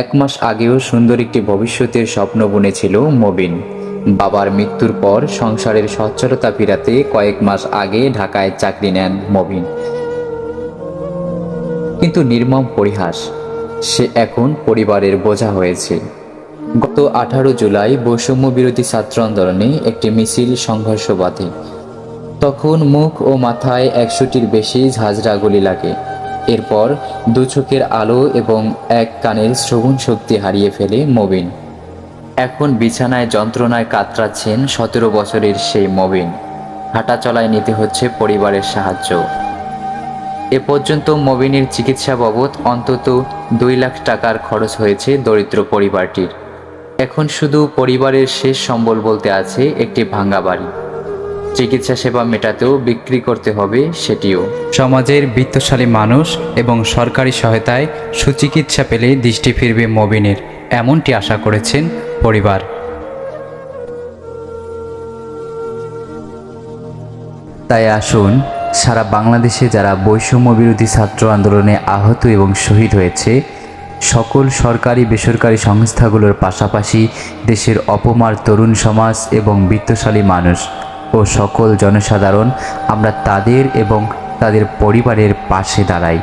এক মাস আগেও সুন্দর একটি ভবিষ্যতের স্বপ্ন বুনেছিল মবিন। বাবার মৃত্যুর পর সংসারের সচ্ছলতা ফিরাতে কয়েক মাস আগে ঢাকায় চাকরি নেন মবিন। কিন্তু নির্মম পরিহাস, সে এখন পরিবারের বোঝা হয়েছে। গত আঠারো জুলাই বৈষম্য বিরোধী ছাত্র আন্দোলনে একটি মিছিল সংঘর্ষ বাধে। তখন মুখ ও মাথায় একশোটির বেশি ঝাঁঝরা গুলি লাগে। এরপর দু চোখের আলো এবং এক কানের শ্রবণ শক্তি হারিয়ে ফেলে মবিন। এখন বিছানায় যন্ত্রণায় কাতরাচ্ছেন সতেরো বছরের সেই মবিন। হাঁটা চলায় নিতে হচ্ছে পরিবারের সাহায্য। এ পর্যন্ত মবিনের চিকিৎসা বাবদ অন্তত দুই লাখ টাকার খরচ হয়েছে দরিদ্র পরিবারটির। এখন শুধু পরিবারের শেষ সম্বল বলতে আছে একটি ভাঙ্গা বাড়ি। চিকিৎসা সেবা মেটাতেও বিক্রি করতে হবে সেটিও। সমাজের বিত্তশালী মানুষ এবং সরকারি সহায়তায় সুচিকিৎসা পেলে দৃষ্টি ফিরবে মবিনের এমনটি আশা করেছেন পরিবার। তাই আসুন সারা বাংলাদেশে যারা বৈষম্য বিরোধী ছাত্র আন্দোলনে আহত এবং শহীদ হয়েছে সকল সরকারি বেসরকারি সংস্থাগুলোর পাশাপাশি দেশের অপমার তরুণ সমাজ এবং বিত্তশালী মানুষ ও সকল জনসাধারণ আমরা তাদের এবং তাদের পরিবারের পাশে দাঁড়াই।